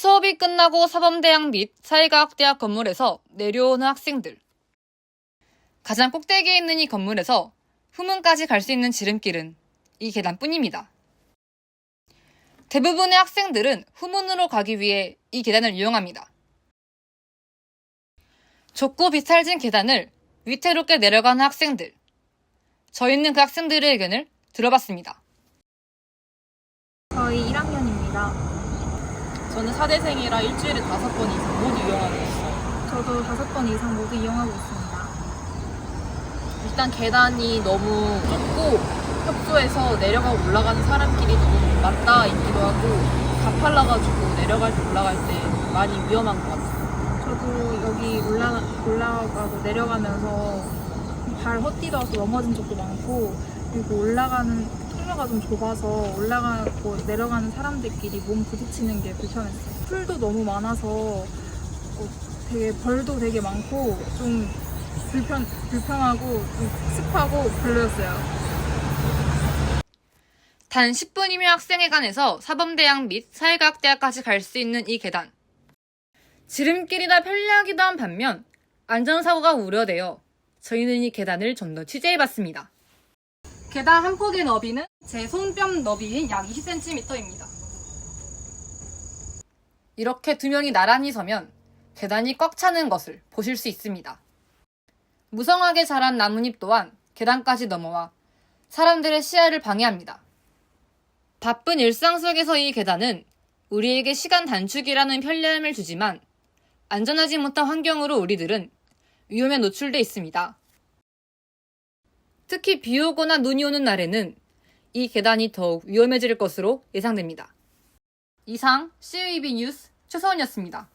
수업이 끝나고 사범대학 및 사회과학대학 건물에서 내려오는 학생들. 가장 꼭대기에 있는 이 건물에서 후문까지 갈 수 있는 지름길은 이 계단뿐입니다. 대부분의 학생들은 후문으로 가기 위해 이 계단을 이용합니다. 좁고 비탈진 계단을 위태롭게 내려가는 학생들. 저희는 그 학생들의 의견을 들어봤습니다. 저희 1학년입니다. 저는 사대생이라 일주일에 다섯 번 이상 모두 이용하고 있어요. 저도 다섯 번 이상 모두 이용하고 있습니다. 일단 계단이 너무 좁고 협소해서 내려가고 올라가는 사람끼리 너무 맞닿아 있기도 하고 가팔라가지고 내려갈 때 올라갈 때 많이 위험한 것 같아요. 저도 여기 올라, 올라가고 내려가면서 발 헛디뎌서 넘어진 적도 많고 그리고 올라가는 통로가 좀 좁아서 올라가고 내려가는 사람들끼리 몸 부딪히는 게 불편했어요. 풀도 너무 많아서 어, 되게 벌도 되게 많고 좀 불편, 불편하고 좀 습하고 별로였어요. 단 10분이면 학생회관에서 사범대학 및 사회과학대학까지 갈 수 있는 이 계단. 지름길이라 편리하기도 한 반면 안전사고가 우려되어 저희는 이 계단을 좀 더 취재해봤습니다. 계단 한 폭의 너비는 제 손뼉 너비인 약 20cm입니다. 이렇게 두 명이 나란히 서면 계단이 꽉 차는 것을 보실 수 있습니다. 무성하게 자란 나뭇잎 또한 계단까지 넘어와 사람들의 시야를 방해합니다. 바쁜 일상 속에서 이 계단은 우리에게 시간 단축이라는 편리함을 주지만 안전하지 못한 환경으로 우리들은 위험에 노출돼 있습니다. 특히 비 오거나 눈이 오는 날에는 이 계단이 더욱 위험해질 것으로 예상됩니다. 이상 CUEB 뉴스 최서원이었습니다.